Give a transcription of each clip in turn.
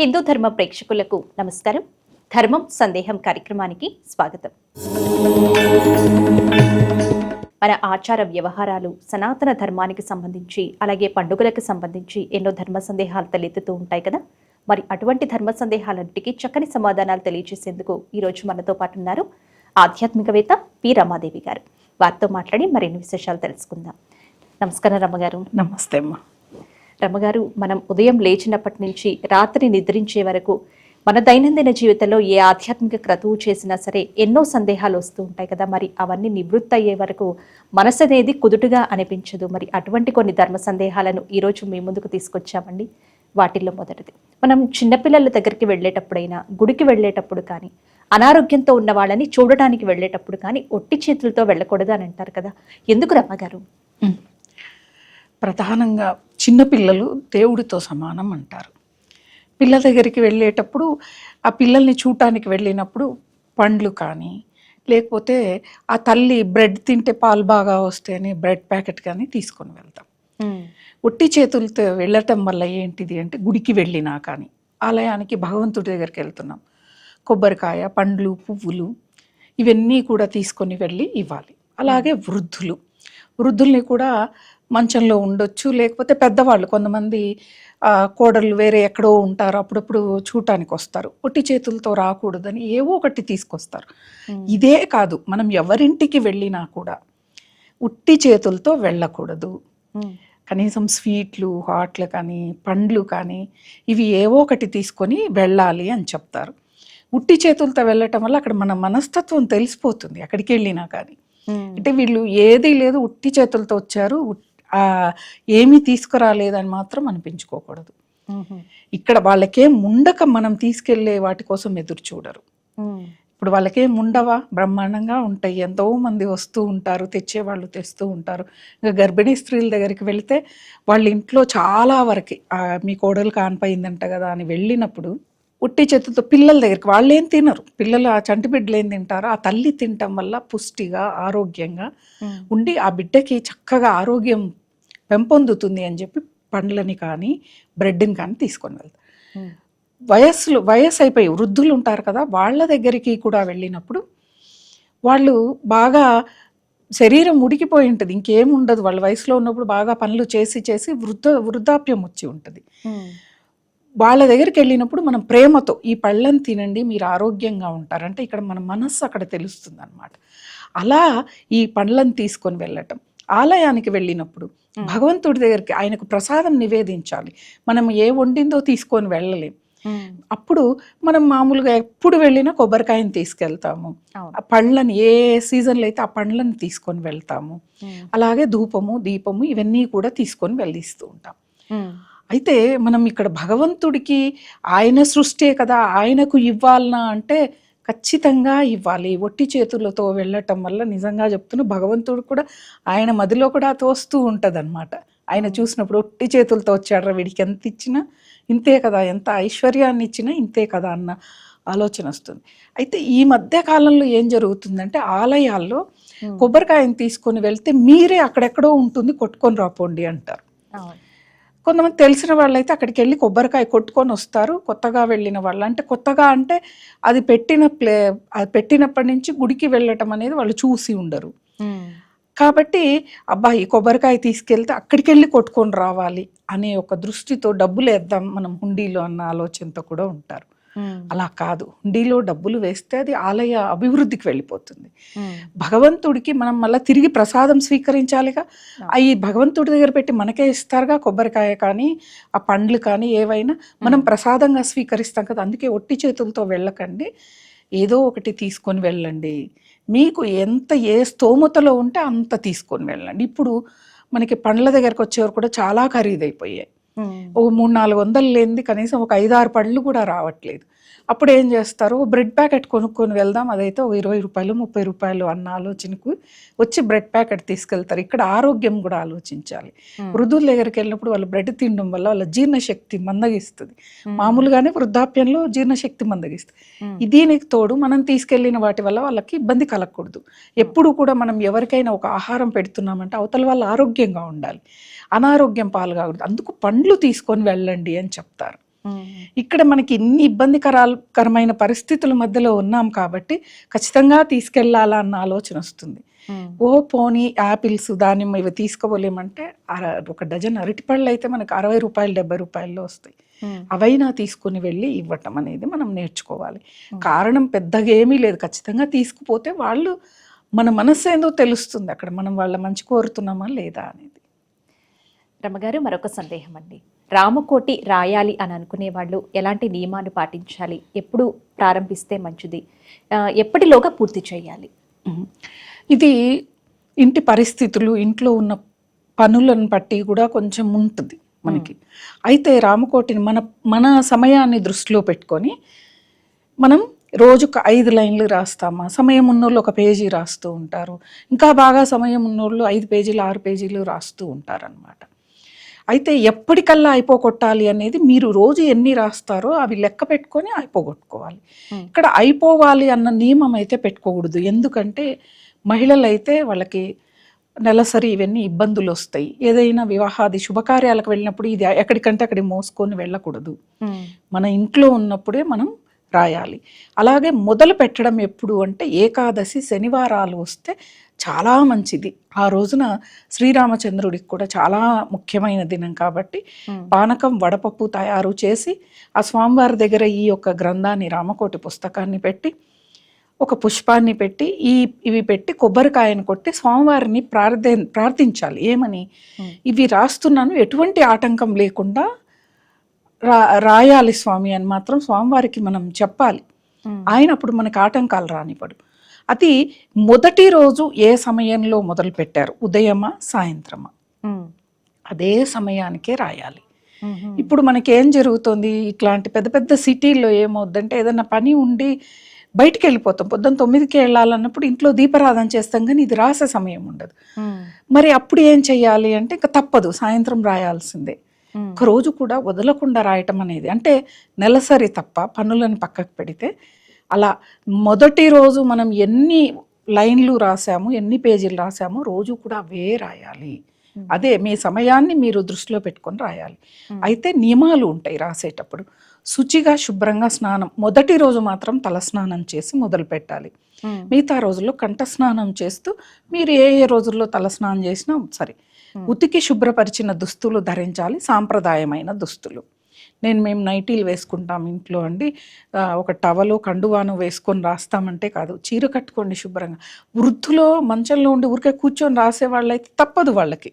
హిందూ ధర్మ ప్రేక్షకులకు నమస్కారం. ధర్మం సందేహం కార్యక్రమానికి స్వాగతం. మన ఆచార వ్యవహారాలు సనాతన ధర్మానికి సంబంధించి అలాగే పండుగలకు సంబంధించి ఎన్నో ధర్మ సందేహాలు తలెత్తుతూ ఉంటాయి కదా? మరి అటువంటి ధర్మ సందేహాలన్నిటికీ చక్కని సమాధానాలు తెలియజేసేందుకు ఈరోజు మనతో పాటు ఉన్నారు ఆధ్యాత్మికవేత్త పి. రమాదేవి గారు. వారితో మాట్లాడి మరిన్ని విశేషాలు తెలుసుకుందాం. నమస్కారం రమ్మగారు. నమస్తే అమ్మా. రమ్మగారు మనం ఉదయం లేచినప్పటి నుంచి రాత్రి నిద్రించే వరకు మన దైనందిన జీవితంలో ఏ ఆధ్యాత్మిక క్రతువు చేసినా సరే ఎన్నో సందేహాలు వస్తూ ఉంటాయి కదా. మరి అవన్నీ నివృత్తి అయ్యే వరకు మనసు అనేది కుదుటుగా అనిపించదు. మరి అటువంటి కొన్ని ధర్మ సందేహాలను ఈరోజు మీ ముందుకు తీసుకొచ్చామండి. వాటిల్లో మొదటిది. మనం చిన్నపిల్లల దగ్గరికి వెళ్ళేటప్పుడైనా గుడికి వెళ్ళేటప్పుడు కానీ అనారోగ్యంతో ఉన్న వాళ్ళని చూడడానికి వెళ్ళేటప్పుడు కానీ ఒట్టి చేతులతో వెళ్ళకూడదు అని అంటారు కదా. ఎందుకు రమ్మగారు? ప్రధానంగా చిన్నపిల్లలు దేవుడితో సమానం అంటారు. పిల్లల దగ్గరికి వెళ్ళేటప్పుడు ఆ పిల్లల్ని చూడటానికి వెళ్ళినప్పుడు పండ్లు కానీ లేకపోతే ఆ తల్లి బ్రెడ్ తింటే పాలు బాగా వస్తేనే బ్రెడ్ ప్యాకెట్ కానీ తీసుకొని వెళ్తాం. ఒట్టి చేతులతో వెళ్ళటం వల్ల ఏంటిది అంటే గుడికి వెళ్ళినా కానీ ఆలయానికి భగవంతుడి దగ్గరికి వెళ్తున్నాం. కొబ్బరికాయ పండ్లు పువ్వులు ఇవన్నీ కూడా తీసుకొని వెళ్ళి ఇవ్వాలి. అలాగే వృద్ధులు. వృద్ధుల్ని కూడా మంచంలో ఉండొచ్చు. లేకపోతే పెద్దవాళ్ళు కొంతమంది కోడళ్ళు వేరే ఎక్కడో ఉంటారు అప్పుడప్పుడు చూడటానికి వస్తారు ఒట్టి చేతులతో రాకూడదని ఏవో ఒకటి తీసుకొస్తారు. ఇదే కాదు మనం ఎవరింటికి వెళ్ళినా కూడా ఉట్టి చేతులతో వెళ్ళకూడదు. కనీసం స్వీట్లు హాట్లు కానీ పండ్లు కానీ ఇవి ఏవో ఒకటి తీసుకొని వెళ్ళాలి అని చెప్తారు. ఉట్టి చేతులతో వెళ్ళటం వల్ల అక్కడ మన మనస్తత్వం తెలిసిపోతుంది అక్కడికి వెళ్ళినా కానీ. అంటే వీళ్ళు ఏది లేదు ఉట్టి చేతులతో వచ్చారు ఏమీ తీసుకురాలేదని మాత్రం అనిపించుకోకూడదు. ఇక్కడ వాళ్ళకేం ఉండక మనం తీసుకెళ్ళే వాటి కోసం ఎదురు చూడరు. ఇప్పుడు వాళ్ళకేం ఉండవా బ్రహ్మాండంగా ఉంటాయి. ఎంతో మంది వస్తూ ఉంటారు తెచ్చేవాళ్ళు తెస్తూ ఉంటారు. ఇంకా గర్భిణీ స్త్రీల దగ్గరికి వెళ్తే వాళ్ళ ఇంట్లో చాలా వరకు "ఆ, మీ కోడలు కానిపోయిందంట కదా అని వెళ్ళినప్పుడు ఉట్టి చేతులతో పిల్లల దగ్గరికి వాళ్ళు ఏం తినరు. పిల్లలు ఆ చంటి బిడ్డలు ఏం తింటారో ఆ తల్లి తినటం వల్ల పుష్టిగా ఆరోగ్యంగా ఉండి ఆ బిడ్డకి చక్కగా ఆరోగ్యం పెంపొందుతుంది అని చెప్పి పండ్లని కానీ బ్రెడ్ని కానీ తీసుకొని వెళ్తారు. వయస్సులు వయస్సు అయిపోయి వృద్ధులు ఉంటారు కదా వాళ్ళ దగ్గరికి కూడా వెళ్ళినప్పుడు వాళ్ళు బాగా శరీరం ఉడికిపోయి ఉంటుంది. ఇంకేం ఉండదు. వాళ్ళ వయసులో ఉన్నప్పుడు బాగా పనులు చేసి చేసి వృద్ధ వృద్ధాప్యం వచ్చి ఉంటుంది. వాళ్ళ దగ్గరికి వెళ్ళినప్పుడు మనం ప్రేమతో ఈ పళ్ళని తినండి మీరు ఆరోగ్యంగా ఉంటారు. అంటే ఇక్కడ మన మనస్సు అక్కడ తెలుస్తుంది అనమాట అలా ఈ పండ్లను తీసుకొని వెళ్ళటం. ఆలయానికి వెళ్ళినప్పుడు భగవంతుడి దగ్గరికి ఆయనకు ప్రసాదం నివేదించాలి. మనం ఏ వండిందో తీసుకొని వెళ్ళలేం. అప్పుడు మనం మామూలుగా ఎప్పుడు వెళ్ళినా కొబ్బరికాయని తీసుకెళ్తాము. ఆ పళ్ళని ఏ సీజన్లో అయితే ఆ పండ్లను తీసుకొని వెళ్తాము. అలాగే ధూపము దీపము ఇవన్నీ కూడా తీసుకొని వెళ్ళిస్తూ ఉంటాం. అయితే మనం ఇక్కడ భగవంతుడికి ఆయన సృష్టే కదా ఆయనకు ఇవ్వాలనా అంటే ఖచ్చితంగా ఇవ్వాలి. ఒట్టి చేతులతో వెళ్ళటం వల్ల నిజంగా చెప్తున్నా భగవంతుడు కూడా ఆయన మదిలో కూడా తోస్తూ ఉంటుంది ఆయన చూసినప్పుడు ఒట్టి చేతులతో వచ్చాడ్రా వీడికి ఎంత ఇచ్చినా? ఇంతే కదా ఎంత ఐశ్వర్యాన్ని ఇచ్చినా ఇంతే కదా అన్న ఆలోచన వస్తుంది. అయితే ఈ మధ్య కాలంలో ఏం జరుగుతుందంటే ఆలయాల్లో కొబ్బరికాయని తీసుకొని వెళ్తే మీరే అక్కడెక్కడో ఉంటుంది కొట్టుకొని రాపోండి అంటారు. కొంతమంది తెలిసిన వాళ్ళైతే అక్కడికి వెళ్ళి కొబ్బరికాయ కొట్టుకొని వస్తారు. కొత్తగా వెళ్ళిన వాళ్ళు. అంటే కొత్తగా అంటే అది పెట్టిన ప్లే అది పెట్టినప్పటి నుంచి గుడికి వెళ్ళటం అనేది వాళ్ళు చూసి ఉండరు. కాబట్టి అబ్బా ఈ కొబ్బరికాయ తీసుకెళ్తే అక్కడికి వెళ్ళి కొట్టుకొని రావాలి అనే ఒక దృష్టితో డబ్బులు వేద్దాం మనం హుండీలో అన్న ఆలోచనతో కూడా ఉంటారు. అలా కాదు. హుండీలో డబ్బులు వేస్తే అది ఆలయ అభివృద్ధికి వెళ్ళిపోతుంది. భగవంతుడికి మనం మళ్ళీ తిరిగి ప్రసాదం స్వీకరించాలిగా? ఈ భగవంతుడి దగ్గర పెట్టి మనకే ఇస్తారుగా కొబ్బరికాయ కానీ ఆ పండ్లు కానీ ఏవైనా? మనం ప్రసాదంగా స్వీకరిస్తాం కదా అందుకే ఒట్టి చేతులతో వెళ్ళకండి. ఏదో ఒకటి తీసుకొని వెళ్ళండి. మీకు ఎంత ఏ స్తోమతలో ఉంటే అంత తీసుకొని వెళ్ళండి. ఇప్పుడు మనకి పండ్ల దగ్గరకు వచ్చేవారు కూడా చాలా ఖరీదైపోయాయి. ఒక మూడు నాలుగు వందలు లేనిది కనీసం ఒక ఐదు ఆరు పళ్ళు కూడా రావట్లేదు. అప్పుడు ఏం చేస్తారు? బ్రెడ్ ప్యాకెట్ కొనుక్కొని వెళ్దాం అదైతే ఒక ఇరవై రూపాయలు ముప్పై రూపాయలు అన్న ఆలోచనకు వచ్చి బ్రెడ్ ప్యాకెట్ తీసుకెళ్తారు. ఇక్కడ ఆరోగ్యం కూడా ఆలోచించాలి. వృద్ధుల దగ్గరికి వెళ్ళినప్పుడు వాళ్ళు బ్రెడ్ తినడం వల్ల వాళ్ళ జీర్ణశక్తి మందగిస్తుంది. మామూలుగానే వృద్ధాప్యంలో జీర్ణశక్తి మందగిస్తుంది. దీనికి తోడు మనం తీసుకెళ్ళిన వాటి వల్ల వాళ్ళకి ఇబ్బంది కలగకూడదు. ఎప్పుడు కూడా మనం ఎవరికైనా ఒక ఆహారం పెడుతున్నామంటే అవతల వాళ్ళు ఆరోగ్యంగా ఉండాలి. అనారోగ్యం పాలు కాకూడదు. అందుకు పండ్లు తీసుకొని వెళ్ళండి అని చెప్తారు. ఇక్కడ మనకి ఇన్ని ఇబ్బందికరాకరమైన పరిస్థితుల మధ్యలో ఉన్నాం కాబట్టి ఖచ్చితంగా తీసుకెళ్ళాలా అన్న ఆలోచన వస్తుంది. ఓ పోనీ యాపిల్స్ దానిమ్మ ఇవి తీసుకోలేమంటే ఒక డజన్ అరటిపళ్ళు అయితే మనకు అరవై రూపాయలు డెబ్బై రూపాయల్లో వస్తాయి. అవైనా తీసుకుని వెళ్ళి ఇవ్వటం అనేది మనం నేర్చుకోవాలి. కారణం పెద్దగా ఏమీ లేదు. ఖచ్చితంగా తీసుకుపోతే వాళ్ళు మన మనసు ఏందో తెలుస్తుంది. అక్కడ మనం వాళ్ళ మంచి కోరుతున్నామా లేదా అనేది. రమ్మగారు మరొక సందేహం అండి. రామకోటి రాయాలి అని అనుకునే వాళ్ళు ఎలాంటి నియమాలు పాటించాలి? ఎప్పుడు ప్రారంభిస్తే మంచిది? ఎప్పటిలోగా పూర్తి చేయాలి. ఇది ఇంటి పరిస్థితులు ఇంట్లో ఉన్న పనులను బట్టి కూడా కొంచెం ఉంటుంది మనకి. అయితే రామకోటిని మన మన సమయాన్ని దృష్టిలో పెట్టుకొని మనం రోజుకు ఐదు లైన్లు రాస్తామా? సమయం ఉన్నోళ్ళు ఒక పేజీ రాస్తూ ఉంటారు. ఇంకా బాగా సమయం ఉన్నోళ్ళు ఐదు పేజీలు ఆరు పేజీలు రాస్తూ ఉంటారనమాట అయితే ఎప్పటికల్లా అయిపోగొట్టాలి అనేది మీరు రోజు ఎన్ని రాస్తారో అవి లెక్క పెట్టుకొని అయిపోగొట్టుకోవాలి. ఇక్కడ అయిపోవాలి అన్న నియమం అయితే పెట్టుకోకూడదు. ఎందుకంటే మహిళలు అయితే వాళ్ళకి నెలసరి ఇవన్నీ ఇబ్బందులు వస్తాయి. ఏదైనా వివాహాది శుభకార్యాలకు వెళ్ళినప్పుడు ఇది ఎక్కడికంటే అక్కడికి మోసుకొని వెళ్ళకూడదు. మన ఇంట్లో ఉన్నప్పుడే మనం రాయాలి. అలాగే మొదలు పెట్టడం ఎప్పుడు అంటే ఏకాదశి శనివారాలు వస్తే చాలా మంచిది. ఆ రోజున శ్రీరామచంద్రుడికి కూడా చాలా ముఖ్యమైన దినం కాబట్టి పానకం వడపప్పు తయారు చేసి ఆ స్వామివారి దగ్గర ఈ యొక్క గ్రంథాన్ని రామకోటి పుస్తకాన్ని పెట్టి ఒక పుష్పాన్ని పెట్టి ఈ ఇవి పెట్టి కొబ్బరికాయను కొట్టి స్వామివారిని ప్రార్థి ప్రార్థించాలి. ఏమని. ఇవి రాస్తున్నాను. ఎటువంటి ఆటంకం లేకుండా రా రాయాలి స్వామి అని మాత్రం స్వామివారికి మనం చెప్పాలి. ఆయన అప్పుడు మనకు ఆటంకాలు రానివ్వడు. అది మొదటి రోజు ఏ సమయంలో మొదలు పెట్టారు? ఉదయమా? సాయంత్రమా? అదే సమయానికే రాయాలి. ఇప్పుడు మనకి ఏం జరుగుతుంది? ఇట్లాంటి పెద్ద పెద్ద సిటీల్లో ఏమవుద్దంటే ఏదైనా పని ఉండి బయటికి వెళ్ళిపోతాం. పొద్దున్న తొమ్మిదికి వెళ్ళాలన్నప్పుడు ఇంట్లో దీపారాధన చేస్తాం కానీ ఇది రాసే సమయం ఉండదు. మరి అప్పుడు ఏం చెయ్యాలి అంటే ఇంకా తప్పదు. సాయంత్రం రాయాల్సిందే. ఒక రోజు కూడా వదలకుండా రాయటం అనేది అంటే నెలసరి తప్ప పనులను పక్కకు పెడితే అలా మొదటి రోజు మనం ఎన్ని లైన్లు రాసాము ఎన్ని పేజీలు రాసాము రోజు కూడా అవే రాయాలి. అదే మీ సమయాన్ని మీరు దృష్టిలో పెట్టుకొని రాయాలి. అయితే నియమాలు ఉంటాయి రాసేటప్పుడు. శుచిగా శుభ్రంగా స్నానం మొదటి రోజు మాత్రం తల స్నానం చేసి మొదలు పెట్టాలి. మిగతా రోజుల్లో కంఠ స్నానం చేస్తూ మీరు ఏ ఏ రోజుల్లో తల స్నానం చేసినా సరే. ఉతికి శుభ్రపరిచిన దుస్తులు ధరించాలి సాంప్రదాయమైన దుస్తులు. నేను మేము నైటీలు వేసుకుంటాం ఇంట్లో అండి. ఒక టవలు కండువాను వేసుకొని రాస్తామంటే కాదు. చీర కట్టుకోండి శుభ్రంగా. వృద్ధులో మంచంలో ఉండి ఊరికే కూర్చొని రాసే వాళ్ళైతే తప్పదు వాళ్ళకి.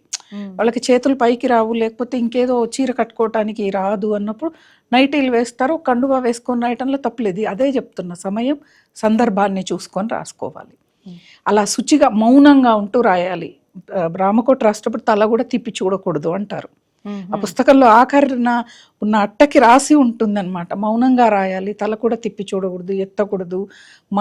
వాళ్ళకి చేతులు పైకి రావు లేకపోతే ఇంకేదో చీర కట్టుకోవటానికి రాదు అన్నప్పుడు నైటీలు వేస్తారు కండువా వేసుకొని రాయటంలో తప్పలేదు. అదే చెప్తున్న సమయం సందర్భాన్ని చూసుకొని రాసుకోవాలి. అలా శుచిగా మౌనంగా ఉంటూ రాయాలి. రామకోట రాసేటప్పుడు తల కూడా తిప్పి చూడకూడదు అంటారు. ఆ పుస్తకంలో ఆఖరిన ఉన్న అట్టకి రాసి ఉంటుందన్నమాట. మౌనంగా రాయాలి తల కూడా తిప్పి చూడకూడదు ఎత్తకూడదు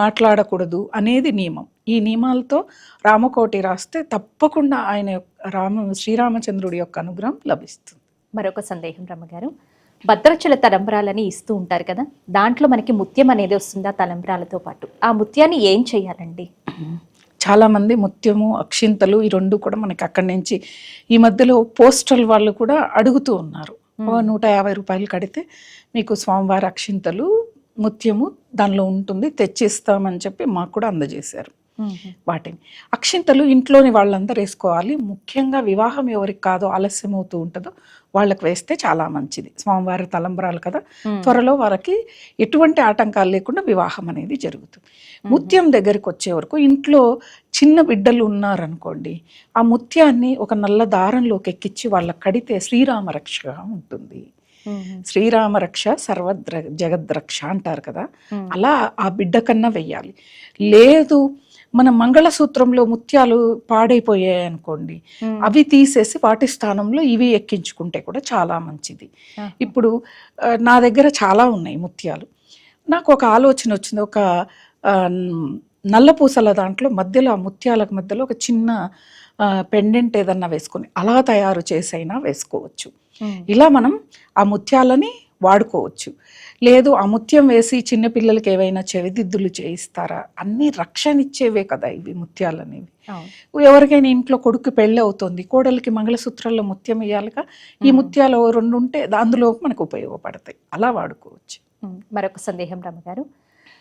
మాట్లాడకూడదు అనేది నియమం. ఈ నియమాలతో రామకోటి రాస్తే తప్పకుండా ఆయన రామ శ్రీరామచంద్రుడి యొక్క అనుగ్రహం లభిస్తుంది. మరొక సందేహం రమ్మగారు. భద్రాచల తలంబ్రాలని ఇస్తూ ఉంటారు కదా దాంట్లో మనకి ముత్యం అనేది వస్తుందా తలంబ్రాలతో పాటు? ఆ ముత్యాన్ని ఏం చేయాలండి? చాలా మంది ముత్యము అక్షింతలు ఈ రెండు కూడా మనకి అక్కడి నుంచి ఈ మధ్యలో పోస్టల్ వాళ్ళు కూడా అడుగుతూ ఉన్నారు. నూట యాభై రూపాయలు కడితే మీకు స్వామివారి అక్షింతలు ముత్యము దానిలో ఉంటుంది తెచ్చిస్తామని చెప్పి మాకు కూడా అందజేశారు. వాటిని. అక్షింతలు ఇంట్లోని వాళ్ళందరూ వేసుకోవాలి. ముఖ్యంగా వివాహం ఎవరికి కాదో ఆలస్యం అవుతూ ఉంటుందో వాళ్ళకి వేస్తే చాలా మంచిది. స్వామివారి తలంబరాలు కదా. త్వరలో వారికి ఎటువంటి ఆటంకాలు లేకుండా వివాహం అనేది జరుగుతుంది. ముత్యం దగ్గరికి వచ్చే వరకు ఇంట్లో చిన్న బిడ్డలు ఉన్నారనుకోండి ఆ ముత్యాన్ని ఒక నల్ల దారంలోకి ఎక్కించి వాళ్ళకి కడితే శ్రీరామ రక్షగా ఉంటుంది. శ్రీరామ రక్ష సర్వద్ర జగద్రక్ష అంటారు కదా. అలా ఆ బిడ్డ కన్నా వెయ్యాలి. లేదు మన మంగళసూత్రంలో ముత్యాలు పాడైపోయాయి అనుకోండి అవి తీసేసి వాటి స్థానంలో ఇవి ఎక్కించుకుంటే కూడా చాలా మంచిది. ఇప్పుడు నా దగ్గర చాలా ఉన్నాయి ముత్యాలు. నాకు ఒక ఆలోచన వచ్చింది. ఒక ఆ, నల్ల పూసల దాంట్లో మధ్యలో ఆ ముత్యాలకు మధ్యలో ఒక చిన్న పెండెంట్ ఏదన్నా వేసుకొని అలా తయారు చేసైనా వేసుకోవచ్చు. ఇలా మనం ఆ ముత్యాలని వాడుకోవచ్చు. లేదు ఆ ముత్యం వేసి చిన్నపిల్లలకి ఏవైనా చెవిదిద్దులు చేయిస్తారా? అన్ని రక్షణ ఇచ్చేవే కదా ఇవి ముత్యాలు అనేవి ఎవరికైనా ఇంట్లో కొడుకు పెళ్ళి అవుతుంది కోడలికి మంగళసూత్రాల్లో ముత్యం వేయాలిగా ఈ. ముత్యాలు రెండు ఉంటే అందులో మనకు ఉపయోగపడతాయి. అలా వాడుకోవచ్చు. మరొక సందేహం రమ్మగారు.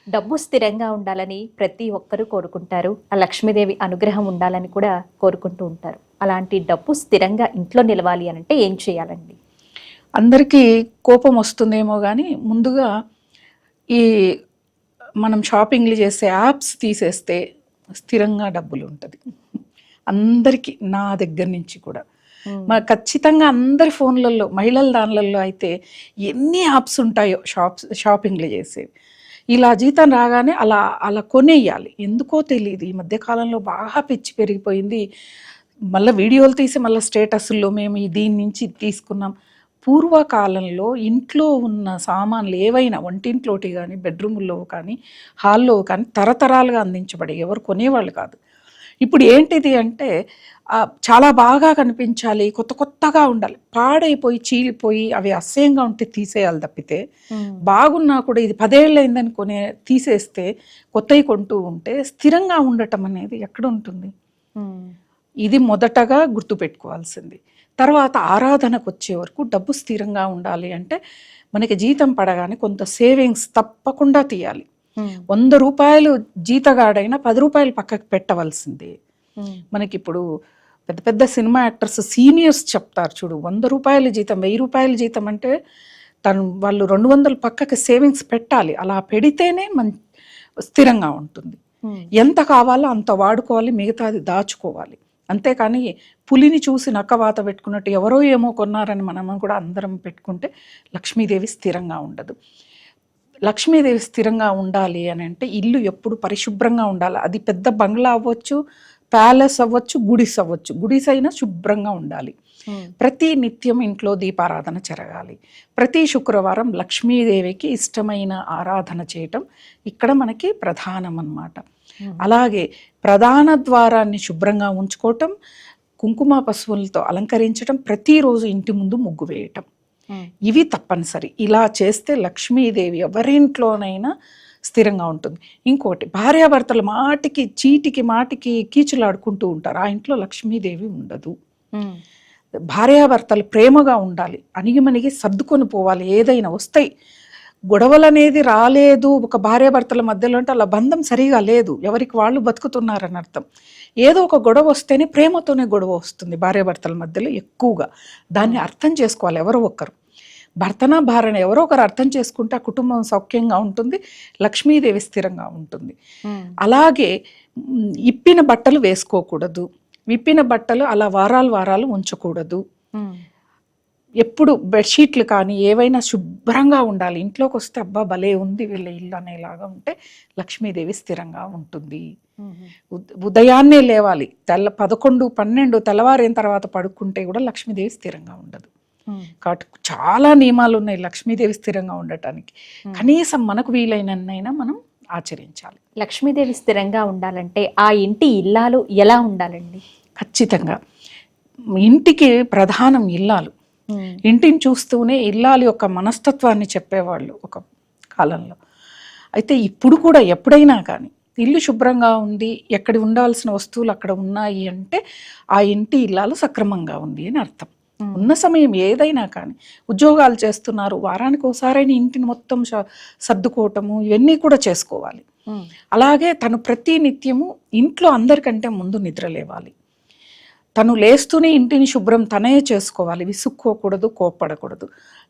డబ్బు స్థిరంగా ఉండాలని ప్రతి ఒక్కరూ కోరుకుంటారు. ఆ లక్ష్మీదేవి అనుగ్రహం ఉండాలని కూడా కోరుకుంటూ ఉంటారు. అలాంటి డబ్బు స్థిరంగా ఇంట్లో నిలవాలి అని అంటే ఏం చేయాలండి? అందరికీ కోపం వస్తుందేమో కానీ ముందుగా ఈ మనం షాపింగ్లు చేసే యాప్స్ తీసేస్తే స్థిరంగా డబ్బులు ఉంటుంది అందరికీ నా దగ్గర నుంచి కూడా. ఉమ్, మా ఖచ్చితంగా అందరి ఫోన్లలో మహిళల దానిలలో అయితే ఎన్ని యాప్స్ ఉంటాయో షాప్స్ షాపింగ్లు చేసేవి. ఇలా జీతం రాగానే అలా అలా కొనేయాలి. ఎందుకో తెలియదు ఈ మధ్య కాలంలో బాగా పిచ్చి పెరిగిపోయింది. మళ్ళీ వీడియోలు తీసి మళ్ళీ స్టేటస్ల్లో మేము దీని నుంచి తీసుకున్నాం. పూర్వకాలంలో ఇంట్లో ఉన్న సామాన్లు ఏవైనా వంటింట్లోటి కానీ బెడ్రూముల్లో కానీ హాల్లో కానీ తరతరాలుగా అందించబడి ఎవరు కొనేవాళ్ళు కాదు. ఇప్పుడు ఏంటిది అంటే చాలా బాగా కనిపించాలి కొత్త కొత్తగా ఉండాలి. పాడైపోయి చీలిపోయి అవి అసహ్యంగా ఉంటే తీసేయాలి తప్పితే బాగున్నా కూడా ఇది పదేళ్ళైందని కొనే తీసేస్తే కొత్తవి కొంటూ ఉంటే స్థిరంగా ఉండటం అనేది ఎక్కడ ఉంటుంది? ఇది మొదటగా గుర్తుపెట్టుకోవాల్సింది. తర్వాత ఆరాధనకు వచ్చే వరకు డబ్బు స్థిరంగా ఉండాలి అంటే మనకి జీతం పడగానే కొంత సేవింగ్స్ తప్పకుండా తీయాలి. వంద రూపాయలు జీతగాడైనా పది రూపాయలు పక్కకు పెట్టవలసిందే. మనకి ఇప్పుడు పెద్ద పెద్ద సినిమా యాక్టర్స్ సీనియర్స్ చెప్తారు చూడు వంద రూపాయల జీతం వెయ్యి రూపాయల జీతం అంటే తను వాళ్ళు రెండు వందలు పక్కకి సేవింగ్స్ పెట్టాలి. అలా పెడితేనే మన స్థిరంగా ఉంటుంది. ఎంత కావాలో అంత వాడుకోవాలి మిగతాది దాచుకోవాలి. అంతేకాని పులిని చూసి నక్కవాత పెట్టుకున్నట్టు ఎవరో ఏమో కొన్నారని మనం కూడా అందరం పెట్టుకుంటే లక్ష్మీదేవి స్థిరంగా ఉండదు. లక్ష్మీదేవి స్థిరంగా ఉండాలి అని అంటే ఇల్లు ఎప్పుడు పరిశుభ్రంగా ఉండాలి. అది పెద్ద బంగ్లా అవ్వచ్చు ప్యాలెస్ అవ్వచ్చు గుడిస్ అవ్వచ్చు. గుడిస్ అయినా శుభ్రంగా ఉండాలి. ప్రతి నిత్యం ఇంట్లో దీపారాధన జరగాలి. ప్రతి శుక్రవారం లక్ష్మీదేవికి ఇష్టమైన ఆరాధన చేయటం ఇక్కడ మనకి ప్రధానం అన్నమాట అలాగే ప్రధాన ద్వారాన్ని శుభ్రంగా ఉంచుకోవటం కుంకుమ పశువులతో అలంకరించటం ప్రతిరోజు ఇంటి ముందు ముగ్గు వేయటం. ఇవి తప్పనిసరి. ఇలా చేస్తే లక్ష్మీదేవి ఎవరింట్లోనైనా స్థిరంగా ఉంటుంది. ఇంకోటి భార్యాభర్తలు మాటికి చీటికి మాటికి కీచులాడుకుంటూ ఉంటారు. ఆ ఇంట్లో లక్ష్మీదేవి ఉండదు. భార్యాభర్తలు ప్రేమగా ఉండాలి. అణిగిమణిగి సర్దుకొని పోవాలి. ఏదైనా వస్తాయి. గొడవలు అనేది రాలేదు ఒక భార్యాభర్తల మధ్యలో అంటే అలా బంధం సరిగా లేదు ఎవరికి వాళ్ళు బతుకుతున్నారని అర్థం. ఏదో ఒక గొడవ వస్తేనే ప్రేమతోనే గొడవ వస్తుంది భార్యాభర్తల మధ్యలో ఎక్కువగా. దాన్ని అర్థం చేసుకోవాలి ఎవరో ఒకరు. భర్తన భార్యను ఎవరో ఒకరు అర్థం చేసుకుంటే ఆ కుటుంబం సౌఖ్యంగా ఉంటుంది లక్ష్మీదేవి స్థిరంగా ఉంటుంది. అలాగే ఇప్పిన బట్టలు వేసుకోకూడదు విప్పిన బట్టలు అలా వారాలు వారాలు ఉంచకూడదు. ఎప్పుడు బెడ్షీట్లు కానీ ఏవైనా శుభ్రంగా ఉండాలి. ఇంట్లోకి వస్తే అబ్బా భలే ఉంది వీళ్ళ ఇల్లు అనేలాగా ఉంటే లక్ష్మీదేవి స్థిరంగా ఉంటుంది. ఉదయాన్నే లేవాలి. తెల్ల పదకొండు పన్నెండు తెల్లవారిన తర్వాత పడుకుంటే కూడా లక్ష్మీదేవి స్థిరంగా ఉండదు. కాబట్టి చాలా నియమాలు ఉన్నాయి లక్ష్మీదేవి స్థిరంగా ఉండటానికి. కనీసం మనకు వీలైనన్నైనా మనం ఆచరించాలి. లక్ష్మీదేవి స్థిరంగా ఉండాలంటే ఆ ఇంటి ఇల్లాలు ఎలా ఉండాలండి? ఖచ్చితంగా. ఇంటికి ప్రధానం ఇల్లాలు. ఇంటిని చూస్తూనే ఇల్లాలి యొక్క మనస్తత్వాన్ని చెప్పేవాళ్ళు ఒక కాలంలో. అయితే ఇప్పుడు కూడా ఎప్పుడైనా కానీ ఇల్లు శుభ్రంగా ఉంది ఎక్కడ ఉండాల్సిన వస్తువులు అక్కడ ఉన్నాయి అంటే ఆ ఇంటి ఇల్లాలు సక్రమంగా ఉంది అని అర్థం. ఉమ్, ఉన్న సమయం ఏదైనా కానీ ఉద్యోగాలు చేస్తున్నారు వారానికి ఒకసారైనా ఇంటిని మొత్తం సర్దుకోవటము ఇవన్నీ కూడా చేసుకోవాలి. ఉమ్, అలాగే తను ప్రతి నిత్యము ఇంట్లో అందరికంటే ముందు నిద్ర లేవాలి. తను లేస్తూనే ఇంటిని శుభ్రం తనే చేసుకోవాలి. విసుక్కోకూడదు కోప్పడకూడదు.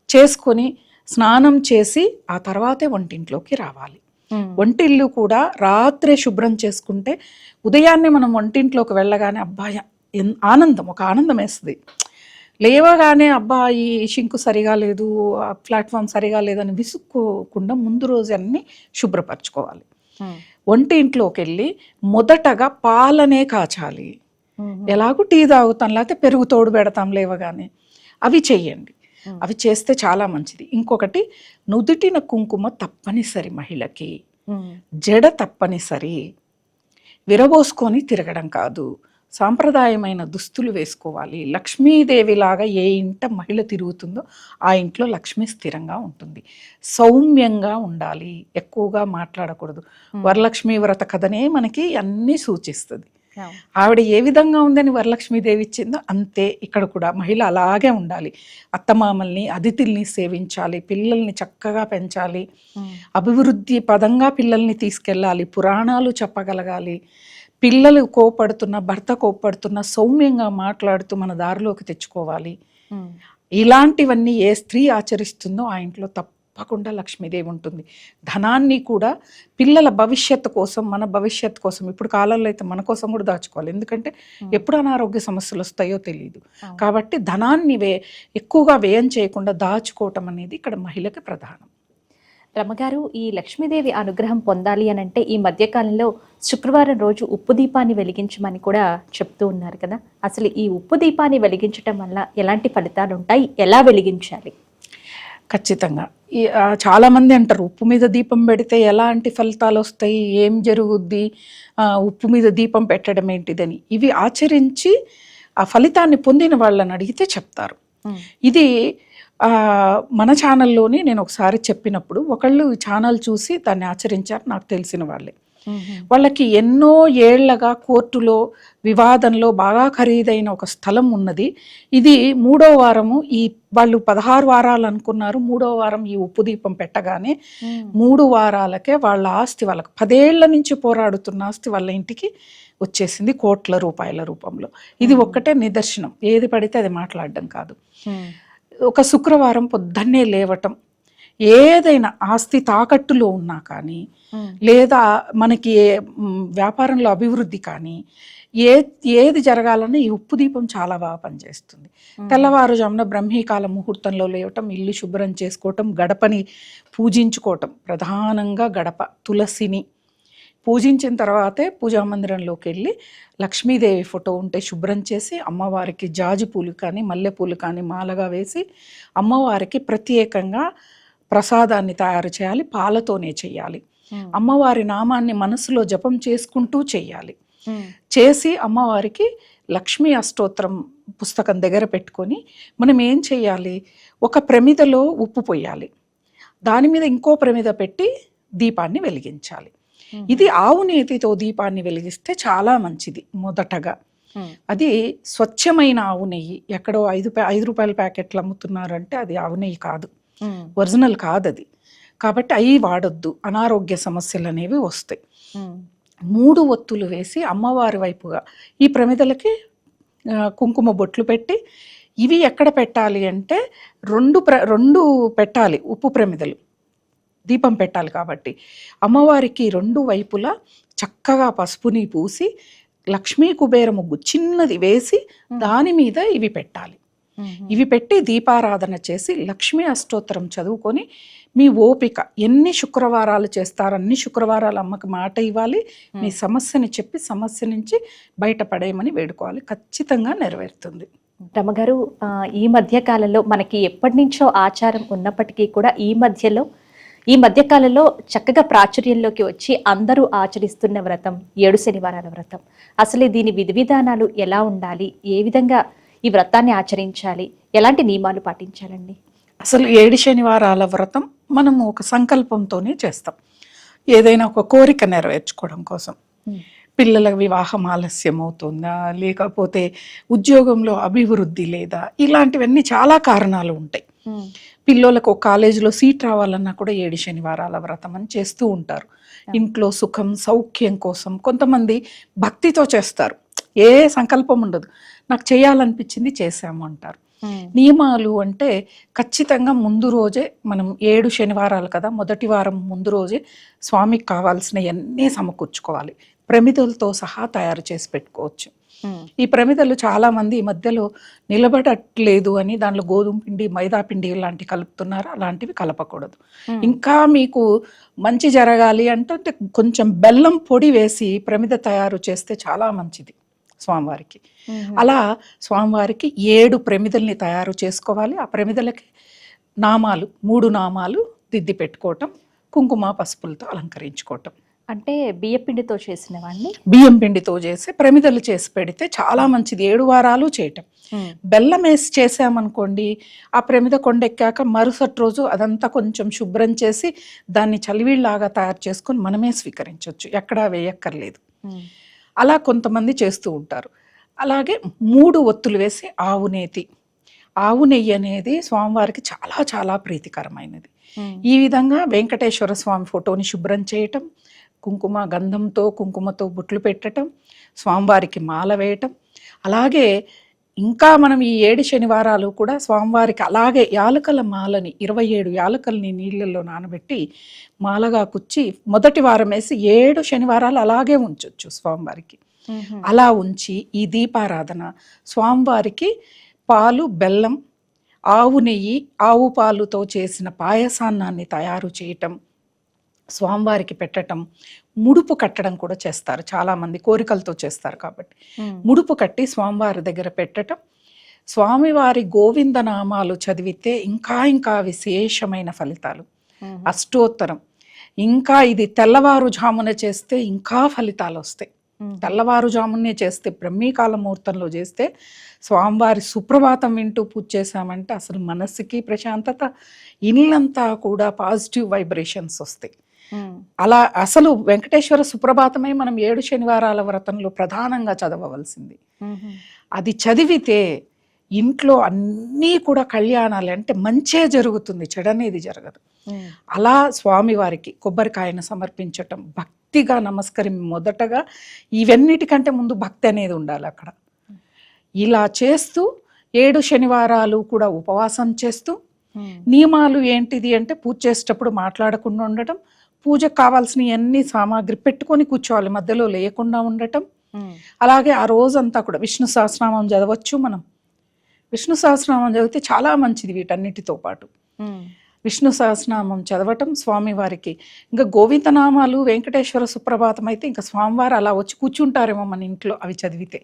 చేసుకొని స్నానం చేసి ఆ తర్వాతే వంటింట్లోకి రావాలి. వంటిల్లు కూడా రాత్రే శుభ్రం చేసుకుంటే ఉదయాన్నే మనం వంటింట్లోకి వెళ్ళగానే అబ్బాయి ఆనందం ఒక ఆనందం వేస్తుంది. లేవగానే అబ్బా ఈ షింకు సరిగా లేదు ఆ ప్లాట్ఫామ్ సరిగా లేదని విసుక్కోకుండా ముందు రోజు అన్ని శుభ్రపరచుకోవాలి. వంటి ఇంట్లోకి వెళ్ళి మొదటగా పాలనే కాచాలి. ఎలాగూ టీ తాగుతాం లేకపోతే పెరుగు తోడు పెడతాం లేవగానే. అవి చెయ్యండి. అవి చేస్తే చాలా మంచిది. ఇంకొకటి నుదుటిన కుంకుమ తప్పనిసరి మహిళకి. జడ తప్పనిసరి. విరబోసుకొని తిరగడం కాదు. సాంప్రదాయమైన దుస్తులు వేసుకోవాలి. లక్ష్మీదేవిలాగా ఏ ఇంట మహిళ తిరుగుతుందో ఆ ఇంట్లో లక్ష్మి స్థిరంగా ఉంటుంది. సౌమ్యంగా ఉండాలి. ఎక్కువగా మాట్లాడకూడదు. వరలక్ష్మి వ్రత కథనే మనకి అన్నీ సూచిస్తుంది. ఆవిడ ఏ విధంగా ఉందని వరలక్ష్మీదేవి ఇచ్చిందో అంతే ఇక్కడ కూడా మహిళ అలాగే ఉండాలి. అత్తమామల్ని అతిథుల్ని సేవించాలి పిల్లల్ని చక్కగా పెంచాలి. అభివృద్ధి పదంగా పిల్లల్ని తీసుకెళ్ళాలి పురాణాలు చెప్పగలగాలి. పిల్లలు కోపడుతున్న భర్త కోపడుతున్న సౌమ్యంగా మాట్లాడుతూ మన దారిలోకి తెచ్చుకోవాలి. ఇలాంటివన్నీ ఏ స్త్రీ ఆచరిస్తుందో ఆ ఇంట్లో తప్పకుండా లక్ష్మీదేవి ఉంటుంది. ధనాన్ని కూడా పిల్లల భవిష్యత్తు కోసం మన భవిష్యత్తు కోసం ఇప్పుడు కాలంలో అయితే మన కోసం కూడా దాచుకోవాలి. ఎందుకంటే ఎప్పుడు అనారోగ్య సమస్యలు వస్తాయో తెలియదు. కాబట్టి ధనాన్ని వే ఎక్కువగా వ్యయం చేయకుండా దాచుకోవటం అనేది ఇక్కడ మహిళకి ప్రధానం. రమ్మగారు ఈ లక్ష్మీదేవి అనుగ్రహం పొందాలి అని అంటే ఈ మధ్యకాలంలో శుక్రవారం రోజు ఉప్పు దీపాన్ని వెలిగించమని కూడా చెప్తూ ఉన్నారు కదా. అసలు ఈ ఉప్పు దీపాన్ని వెలిగించటం వల్ల ఎలాంటి ఫలితాలు ఉంటాయి ఎలా వెలిగించాలి? ఖచ్చితంగా. ఈ ఆ, చాలా మంది అంటారు ఉప్పు మీద దీపం పెడితే ఎలాంటి ఫలితాలు వస్తాయి? ఏం జరుగుద్ది? ఉప్పు మీద దీపం పెట్టడం ఏంటిదని. ఇవి ఆచరించి ఆ ఫలితాన్ని పొందిన వాళ్ళని అడిగితే చెప్తారు. ఇది మన ఛానల్లోని నేను ఒకసారి చెప్పినప్పుడు ఒకళ్ళు ఈ ఛానల్ చూసి దాన్ని ఆచరించారు నాకు తెలిసిన వాళ్ళే. వాళ్ళకి ఎన్నో ఏళ్ళగా కోర్టులో వివాదంలో బాగా ఖరీదైన ఒక స్థలం ఉన్నది. ఇది మూడో వారము ఈ వాళ్ళు పదహారు వారాలు అనుకున్నారు. మూడో వారం ఈ ఉప్పు దీపం పెట్టగానే మూడు వారాలకే వాళ్ళ ఆస్తి వాళ్ళకి పదేళ్ళ నుంచి పోరాడుతున్న ఆస్తి వాళ్ళ ఇంటికి వచ్చేసింది కోట్ల రూపాయల రూపంలో. ఇది ఒక్కటే నిదర్శనం. ఏది పడితే అది మాట్లాడడం కాదు. ఒక శుక్రవారం పొద్దున్నే లేవటం. ఏదైనా ఆస్తి తాకట్టులో ఉన్నా కానీ లేదా మనకి వ్యాపారంలో అభివృద్ధి కానీ ఏ ఏది జరగాలన్నా ఈ ఉప్పు దీపం చాలా బాగా పనిచేస్తుంది. తెల్లవారుజామున బ్రహ్మీకాల ముహూర్తంలో లేవటం ఇల్లు శుభ్రం చేసుకోవటం గడపని పూజించుకోవటం ప్రధానంగా గడప తులసిని పూజించిన తర్వాతే పూజా మందిరంలోకి వెళ్ళి లక్ష్మీదేవి ఫోటో ఉంటే శుభ్రం చేసి అమ్మవారికి జాజి పూలు కానీ మల్లెపూలు కానీ మాలగా వేసి అమ్మవారికి ప్రత్యేకంగా ప్రసాదాన్ని తయారు చేయాలి పాలతోనే చేయాలి. అమ్మవారి నామాన్ని మనసులో జపం చేసుకుంటూ చేయాలి. చేసి అమ్మవారికి లక్ష్మీ అష్టోత్తరం పుస్తకం దగ్గర పెట్టుకొని మనం ఏం చేయాలి? ఒక ప్రమిదలో ఉప్పు పోయాలి. దాని మీద ఇంకో ప్రమిద పెట్టి దీపాన్ని వెలిగించాలి. ఇది ఆవు నేతితో దీపాన్ని వెలిగిస్తే చాలా మంచిది మొదటగా. అది స్వచ్ఛమైన ఆవు నెయ్యి. ఎక్కడో ఐదు ఐదు రూపాయల ప్యాకెట్లు అమ్ముతున్నారంటే అది ఆవు నెయ్యి కాదు. ఒరిజినల్ కాదు అది కాబట్టి అవి వాడొద్దు. అనారోగ్య సమస్యలు అనేవి వస్తాయి. మూడు ఒత్తులు వేసి అమ్మవారి వైపుగా ఈ ప్రమిదలకి కుంకుమ బొట్లు పెట్టి ఇవి ఎక్కడ పెట్టాలి అంటే రెండు ప్ర రెండు పెట్టాలి ఉప్పు ప్రమిదలు. దీపం పెట్టాలి కాబట్టి. అమ్మవారికి రెండు వైపులా చక్కగా పసుపుని పూసి లక్ష్మీ కుబేర ముగ్గు చిన్నది వేసి దాని మీద ఇవి పెట్టాలి. ఇవి పెట్టి దీపారాధన చేసి లక్ష్మీ అష్టోత్తరం చదువుకొని మీ ఓపిక ఎన్ని శుక్రవారాలు చేస్తారో అన్ని శుక్రవారాలు అమ్మకి మాట ఇవ్వాలి మీ సమస్యని చెప్పి సమస్య నుంచి బయటపడేయమని వేడుకోవాలి. ఖచ్చితంగా నెరవేరుతుంది. రమగారు ఈ మధ్య కాలంలో మనకి ఎప్పటి నుంచో ఆచారం ఉన్నప్పటికీ కూడా ఈ మధ్యలో ఈ మధ్య కాలంలో చక్కగా ప్రాచుర్యంలోకి వచ్చి అందరూ ఆచరిస్తున్న వ్రతం ఏడు శనివారాల వ్రతం. అసలు దీని విధి విధానాలు ఎలా ఉండాలి? ఏ విధంగా ఈ వ్రతాన్ని ఆచరించాలి. ఎలాంటి నియమాలు పాటించాలండి? అసలు ఏడు శనివారాల వ్రతం మనము ఒక సంకల్పంతోనే చేస్తాం. ఏదైనా ఒక కోరిక నెరవేర్చుకోవడం కోసం. పిల్లల వివాహం ఆలస్యం అవుతుందా లేకపోతే ఉద్యోగంలో అభివృద్ధి లేదా? ఇలాంటివన్నీ చాలా కారణాలు ఉంటాయి. పిల్లలకు ఒక కాలేజీలో సీట్ రావాలన్నా కూడా ఏడు శనివారాల వ్రతం అని చేస్తూ ఉంటారు. ఇంట్లో సుఖం సౌఖ్యం కోసం కొంతమంది భక్తితో చేస్తారు. ఏ సంకల్పం ఉండదు. నాకు చేయాలనిపించింది చేశాము అంటారు. నియమాలు అంటే ఖచ్చితంగా ముందు రోజే మనం ఏడు శనివారాలు కదా మొదటి వారం ముందు రోజే స్వామికి కావాల్సిన అన్నీ సమకూర్చుకోవాలి. ప్రమిదలతో సహా తయారు చేసి పెట్టుకోవచ్చు. ఈ ప్రమిదలు చాలా మంది ఈ మధ్యలో నిలబడట్లేదు అని దాంట్లో గోధుమ పిండి మైదా పిండి లాంటివి కలుపుతున్నారు అలాంటివి కలపకూడదు. ఇంకా మీకు మంచి జరగాలి అంటే కొంచెం బెల్లం పొడి వేసి ప్రమిద తయారు చేస్తే చాలా మంచిది. స్వామివారికి. అలా స్వామివారికి ఏడు ప్రమిదల్ని తయారు చేసుకోవాలి. ఆ ప్రమిదలకి నామాలు మూడు నామాలు దిద్ది పెట్టుకోవటం కుంకుమ పసుపులతో అలంకరించుకోవటం. అంటే బియ్యపిండితో చేసినవాడిని? బియ్యం పిండితో చేసి ప్రమిదలు చేసి పెడితే చాలా మంచిది. ఏడు వారాలు చేయటం. బెల్లం వేసి చేసామనుకోండి ఆ ప్రమిద కొండెక్కాక మరుసటి రోజు అదంతా కొంచెం శుభ్రం చేసి దాన్ని చలివిళ్ళలాగా తయారు చేసుకొని మనమే స్వీకరించవచ్చు ఎక్కడా వేయక్కర్లేదు. అలా కొంతమంది చేస్తూ ఉంటారు. అలాగే మూడు ఒత్తులు వేసి ఆవు నేతి. ఆవు నెయ్యి అనేది స్వామివారికి చాలా చాలా ప్రీతికరమైనది. ఈ విధంగా వెంకటేశ్వర స్వామి ఫోటోని శుభ్రం చేయటం కుంకుమ గంధంతో కుంకుమతో బుట్లు పెట్టటం స్వామివారికి మాల వేయటం అలాగే ఇంకా మనం ఈ ఏడు శనివారాలు కూడా స్వామివారికి అలాగే యాలకల మాలని ఇరవై ఏడు యాలకల్ని నీళ్ళల్లో నానబెట్టి మాలగా కుచ్చి మొదటి వారం వేసి ఏడు శనివారాలు అలాగే ఉంచొచ్చు స్వామివారికి. అలా ఉంచి ఈ దీపారాధన స్వామివారికి పాలు బెల్లం ఆవు నెయ్యి ఆవు పాలుతో చేసిన పాయసాన్నాన్ని తయారు చేయటం స్వామివారికి పెట్టటం ముడుపు కట్టడం కూడా చేస్తారు. చాలామంది కోరికలతో చేస్తారు కాబట్టి. ముడుపు కట్టి స్వామివారి దగ్గర పెట్టటం. స్వామివారి గోవింద నామాలు చదివితే ఇంకా ఇంకా విశేషమైన ఫలితాలు. అష్టోత్తరం. ఇంకా ఇది తెల్లవారుజామున చేస్తే ఇంకా ఫలితాలు వస్తాయి. తెల్లవారుజామునే చేస్తే బ్రహ్మీకాల ముహూర్తంలో చేస్తే స్వామివారి సుప్రభాతం వింటూ పూజ చేశామంటే అసలు మనసుకి ప్రశాంతత ఇల్లంతా కూడా పాజిటివ్ వైబ్రేషన్స్ వస్తాయి. అలా అసలు వెంకటేశ్వర సుప్రభాతమే మనం ఏడు శనివారాల వ్రతంలో ప్రధానంగా చదవవలసింది. అది చదివితే ఇంట్లో అన్నీ కూడా కళ్యాణాలు అంటే మంచే జరుగుతుంది చెడనేది జరగదు. అలా స్వామివారికి కొబ్బరికాయను సమర్పించటం భక్తిగా నమస్కరి మొదటగా ఇవన్నిటికంటే ముందు భక్తి అనేది ఉండాలి అక్కడ. ఇలా చేస్తూ ఏడు శనివారాలు కూడా ఉపవాసం చేస్తూ నియమాలు ఏంటిది అంటే పూజ చేసేటప్పుడు మాట్లాడకుండా ఉండటం పూజకు కావాల్సిన అన్ని సామాగ్రి పెట్టుకొని కూర్చోవాలి. మధ్యలో లేకుండా ఉండటం. అలాగే ఆ రోజంతా కూడా విష్ణు సహస్రనామం చదవచ్చు మనం. విష్ణు సహస్రనామం చదివితే చాలా మంచిది వీటన్నిటితో పాటు. విష్ణు సహస్రనామం చదవటం స్వామివారికి. ఇంకా గోవిందనామాలు వెంకటేశ్వర సుప్రభాతం అయితే ఇంకా స్వామివారు అలా వచ్చి కూర్చుంటారేమో మన ఇంట్లో అవి చదివితే.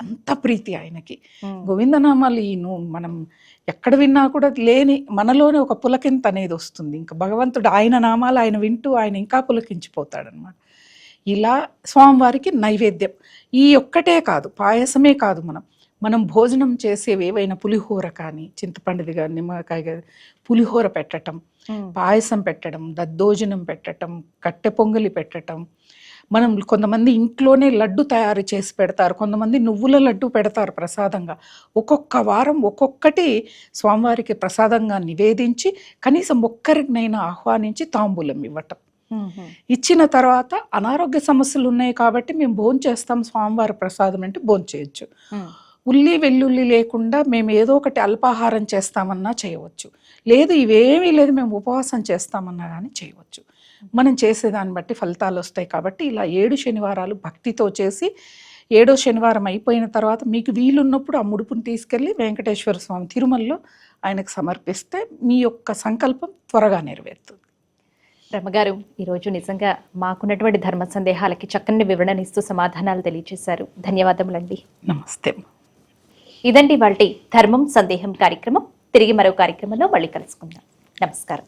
అంత ప్రీతి ఆయనకి. గోవిందనామాలు ఈ మనం ఎక్కడ విన్నా కూడా లేని మనలోనే ఒక పులకింత అనేది వస్తుంది. ఇంకా భగవంతుడు ఆయన నామాలు ఆయన వింటూ ఆయన ఇంకా పులకించిపోతాడనమాట ఇలా స్వామివారికి నైవేద్యం. ఈ ఒక్కటే కాదు పాయసమే కాదు మనం. మనం భోజనం చేసేవి ఏవైనా పులిహోర కానీ చింతపండుది కానీ నిమ్మకాయ కానీ పులిహోర పెట్టటం పాయసం పెట్టడం దద్దోజనం పెట్టటం కట్టె పొంగలి పెట్టటం. మనం కొంతమంది ఇంట్లోనే లడ్డు తయారు చేసి పెడతారు. కొంతమంది నువ్వుల లడ్డు పెడతారు ప్రసాదంగా. ఒక్కొక్క వారం ఒక్కొక్కటి స్వామివారికి ప్రసాదంగా నివేదించి కనీసం ఒక్కరినైనా ఆహ్వానించి తాంబూలం ఇవ్వటం. ఇచ్చిన తర్వాత అనారోగ్య సమస్యలు ఉన్నాయి కాబట్టి మేము భోజనం చేస్తాం స్వామివారి ప్రసాదం అంటే భోజనం చేయొచ్చు ఉల్లి వెల్లుల్లి లేకుండా మేము ఏదో ఒకటి అల్పాహారం చేస్తామన్నా చేయవచ్చు. లేదు ఇవేమీ లేదు మేము ఉపవాసం చేస్తామన్నా కానీ చేయవచ్చు. మనం చేసేదాన్ని బట్టి ఫలితాలు వస్తాయి కాబట్టి ఇలా ఏడు శనివారాలు భక్తితో చేసి ఏడో శనివారం అయిపోయిన తర్వాత మీకు వీలున్నప్పుడు ఆ ముడుపుని తీసుకెళ్ళి వెంకటేశ్వర స్వామి తిరుమలలో ఆయనకు సమర్పిస్తే మీ యొక్క సంకల్పం త్వరగా నెరవేరుతుంది. రమగారు ఈరోజు నిజంగా మాకున్నటువంటి ధర్మ సందేహాలకి చక్కని వివరణ ఇస్తూ సమాధానాలు తెలియజేశారు ధన్యవాదములండి. నమస్తే ఇదండి వాళ్ళ ధర్మం సందేహం కార్యక్రమం. తిరిగి మరో కార్యక్రమంలో మళ్ళీ కలుసుకుందాం. నమస్కారం.